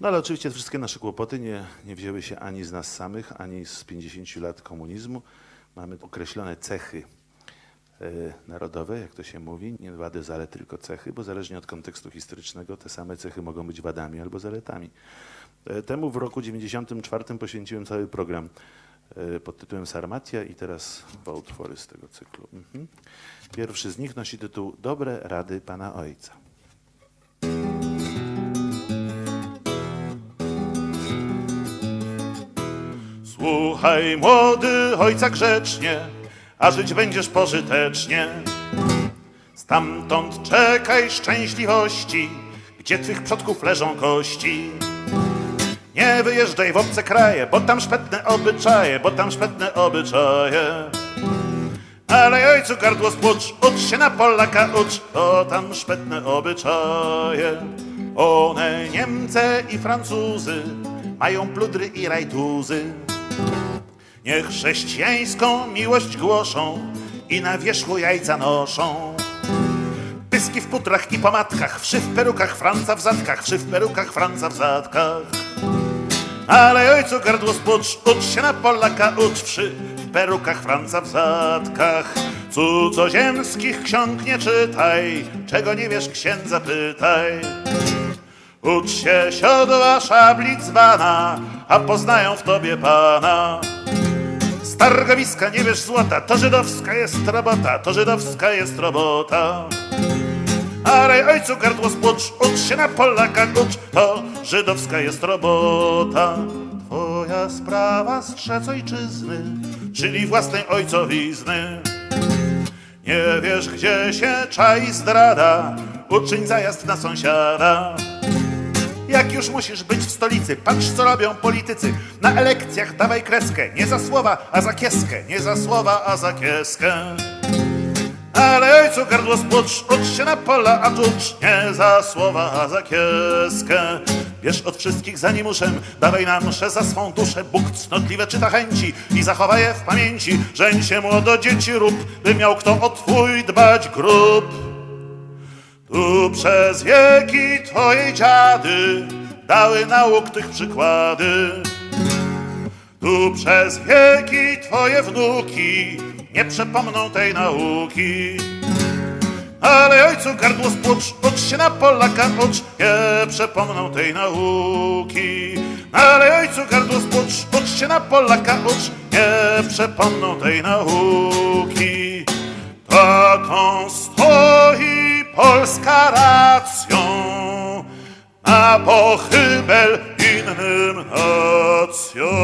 No ale oczywiście wszystkie nasze kłopoty nie, nie wzięły się ani z nas samych, ani z 50 lat komunizmu. Mamy określone cechy e, narodowe, jak to się mówi, nie wady, zalety, tylko cechy, bo zależnie od kontekstu historycznego te same cechy mogą być wadami albo zaletami. E, Temu w roku 94 poświęciłem cały program e, pod tytułem Sarmatia i teraz dwa utwory z tego cyklu. Mhm. Pierwszy z nich nosi tytuł Dobre rady Pana Ojca. Słuchaj, młody ojca grzecznie, a żyć będziesz pożytecznie. Stamtąd czekaj szczęśliwości, gdzie twych przodków leżą kości. Nie wyjeżdżaj w obce kraje, bo tam szpetne obyczaje, bo tam szpetne obyczaje. Ale ojcu gardło spłucz, ucz się na Polaka, ucz, bo tam szpetne obyczaje. One Niemcy i Francuzy mają pludry i rajtuzy. Niech chrześcijańską miłość głoszą i na wierzchu jajca noszą. Pyski w putrach i pomadkach, wszy w perukach, Franca w zadkach, wszy w perukach, Franca w zadkach. Ale ojcu gardło spłucz, ucz się na Polaka, ucz wszy w perukach, Franca w zadkach. Cudzoziemskich ksiąg nie czytaj, czego nie wiesz księdza pytaj. Ucz się siodła szabli dzbana, a poznają w tobie Pana. Targowiska nie wiesz złota, to żydowska jest robota, to żydowska jest robota. Ale ojcu gardło spłucz, ucz się na Polaka, ucz, to żydowska jest robota. Twoja sprawa strzec ojczyzny, czyli własnej ojcowizny. Nie wiesz, gdzie się czai zdrada, uczyń zajazd na sąsiada. Jak już musisz być w stolicy, patrz co robią politycy. Na elekcjach dawaj kreskę, nie za słowa, a za kieskę, nie za słowa, a za kieskę. Ale ojcu gardło spłucz, ucz się na pola, a ucz nie za słowa, a za kieskę. Bierz od wszystkich za nimuszem, dawaj na mszę za swą duszę. Bóg cnotliwe czyta chęci i zachowa je w pamięci. Żeń się młodo dzieci rób, by miał kto o twój dbać grób. Tu przez wieki twoje dziady dały nauk tych przykłady. Tu przez wieki twoje wnuki nie przepomną tej nauki. Ale ojcu gardło spłucz, ucz się na Polaka, ucz, nie przepomną tej nauki. Ale ojcu gardło spłucz, ucz się na Polaka, ucz, nie przepomną tej nauki. a pochybel innym nacjom.